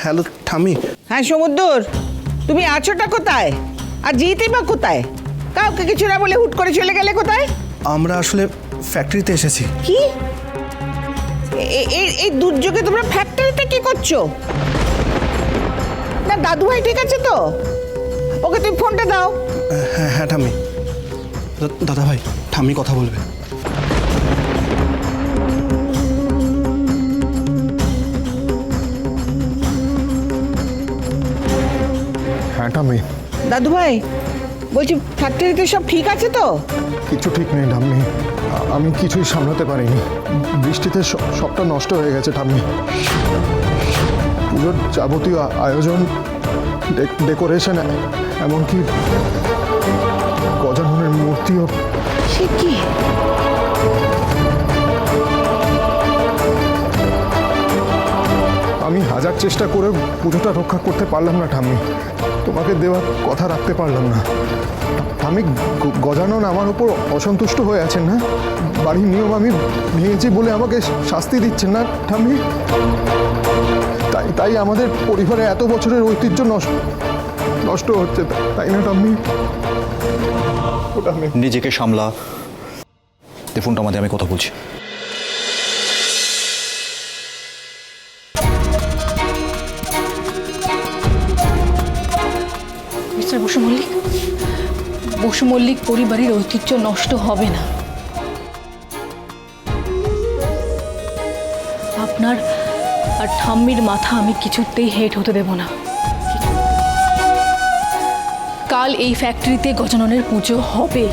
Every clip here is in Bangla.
হ্যালো ঠামি হ্যাঁ সমুদ্র তুমি আছোটা কোথায়? আর জিতে বা কোথায়? কাউকে কিছু না বলে হুট করে চলে গেলে কোথায়? আমরা আসলে ফ্যাক্টরিতে এসেছি। কি? এই দুর্যোগে তোমরা ফ্যাক্টরিতে কি করছ? না দাদু ভাই ঠিক আছে তো? ওকে তুমি ফোনটা দাও। হ্যাঁ হ্যাঁ ঠামি দাদা ভাই ঠামি কথা বলবে। হ্যাঁ টামি দাদু ভাই বলছি ফ্যাক্টরিতে সব ঠিক আছে তো? কিছু ঠিক নেই ঠাম্মি। আমি কিছুই সামলাতে পারিনি। বৃষ্টিতে সবটা নষ্ট হয়ে গেছে ঠাম্মি। পুজোর যাবতীয় আয়োজন ডেকোরেশন এমনকি গজাননের মূর্তিও। সে কি? হাজার চেষ্টা করে পুজোটা রক্ষা করতে পারলাম না ঠাম্মি। তোমাকে দেওয়ার কথা রাখতে পারলাম না। আমি গজানন আমার উপর অসন্তুষ্ট হয়ে আছেন না? বাড়ির নিয়ম আমি ভেঙেছি বলে আমাকে শাস্তি দিচ্ছেন না ঠাম্মি? তাই তাই আমাদের পরিবারে এত বছরের ঐতিহ্য নষ্ট নষ্ট হচ্ছে, তাই না ঠাম্মি? নিজেকে সামলা। ফোনটা আমাদের আমি কথা বলছি। মিস্টার বসু মল্লিক। বসু মল্লিক পরিবারের ঐতিহ্য নষ্ট হবে না। আপনার আর ঠাম্মির মাথা আমি কিছুতেই হেট হতে দেব না। কাল এই ফ্যাক্টরিতে গজাননের পুজো হবে।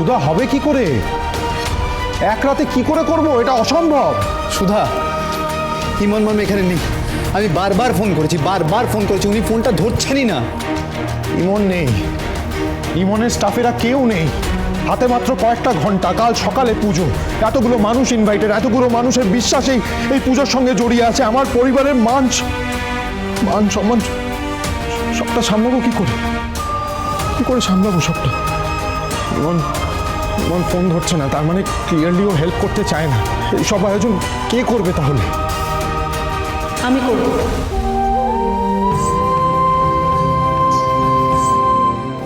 সুধা হবে কি করে? এক রাতে কি করে করব? এটা অসম্ভব। সুধা ইমন মাম এখানে নেই? আমি বারবার ফোন করেছি বারবার ফোন করেছি উনি ফোনটা ধরছেনই না। ইমন নেই। ইমনের স্টাফেরা কেউ নেই। হাতে মাত্র কয়েকটা ঘণ্টা কাল সকালে পুজো। এতগুলো মানুষ ইনভাইটেড এতগুলো মানুষের বিশ্বাসেই এই পুজোর সঙ্গে জড়িয়ে আছে আমার পরিবারের মান মান সম্মান সবটা সামলাবো কি করে? কি করে সামলাবো সবটা? ইমন ইমন ফোন ধরছে না তার মানে ক্লিয়ারলি ও হেল্প করতে চায় না। এই সব আয়োজন কে করবে তাহলে? আমি করব।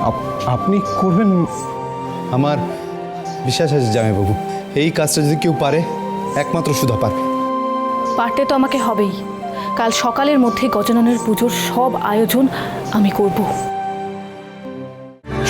আপ- আপনি করবেন? আমার বিশ্বাস আছে জামাইবাবু এই কাজটা যদি কেউ পারে একমাত্র সুধা পারবে। পারতে তো আমাকে হবেই। কাল সকালের মধ্যে গজাননের পুজোর সব আয়োজন আমি করব।